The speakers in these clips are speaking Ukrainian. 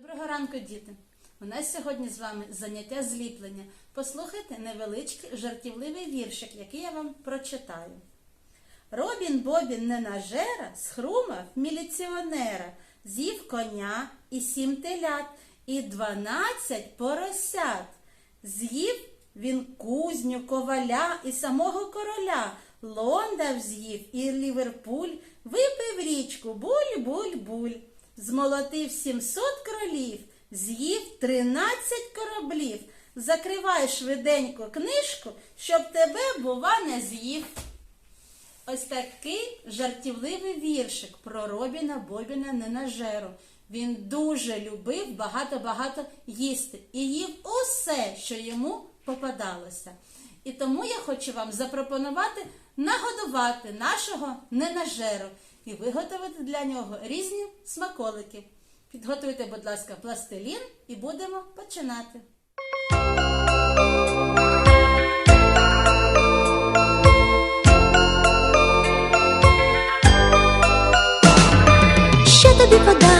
Доброго ранку, діти! У нас сьогодні з вами заняття зліплення. Послухайте невеличкий жартівливий віршик, який я вам прочитаю. Робін Бобін ненажера схрумав міліціонера, з'їв коня і сім телят, і дванадцять поросят. З'їв він кузню, коваля і самого короля, Лондав з'їв і Ліверпуль, випив річку буль-буль-буль. Змолотив 700 кролів, з'їв 13 кораблів. Закривай швиденько книжку, щоб тебе, бува, не з'їв. Ось такий жартівливий віршик про Робіна Бобіна Ненажеру. Він дуже любив багато-багато їсти і їв усе, що йому попадалося. І тому я хочу вам запропонувати нагодувати нашого ненажеру і виготовити для нього різні смаколики. Підготуйте, будь ласка, пластилін і будемо починати. Що тобі подарувати,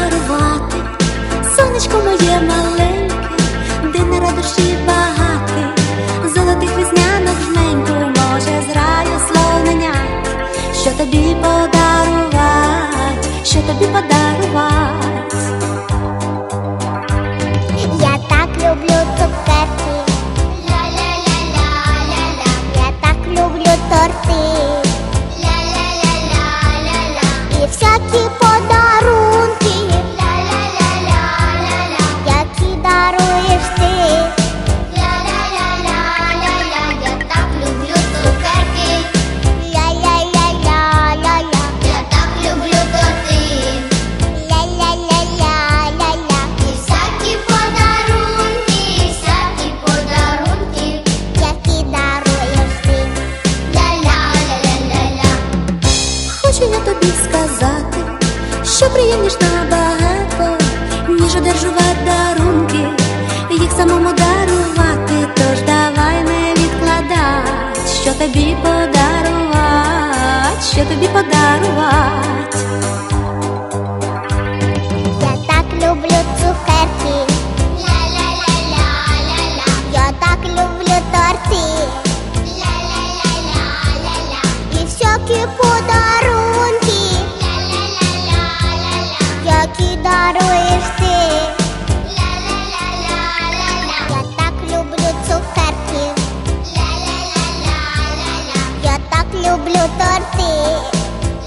Хочу я тобі сказати, що приємніш набагато, ніж одержувати дарунки, їх самому дарувати, тож давай не відкладать, що тобі подарувати, що тобі подарувати. Я так люблю цукерки. Торти. Ля-ля-ля-ля-ля-ля. І всякі. Люблю торти.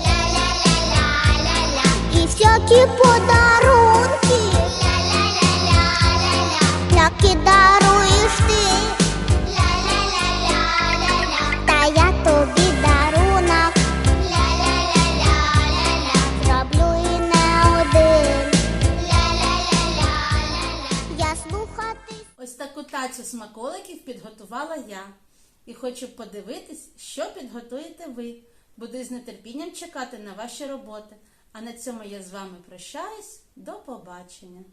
Ля-ля-ля-ля-ля-ля. І всякі подарунки. Ля-ля-ля-ля-ля-ля. Які даруєш ти. Ля-ля-ля-ля-ля-ля. Та я тобі дарунок. Ля-ля-ля-ля-ля-ля. Зроблю і не один. Ля-ля-ля-ля-ля-ля. Я слухати. Ось таку тацю смаколиків підготувала я. І хочу подивитись, що підготуєте ви. Буду з нетерпінням чекати на ваші роботи. А на цьому я з вами прощаюсь. До побачення!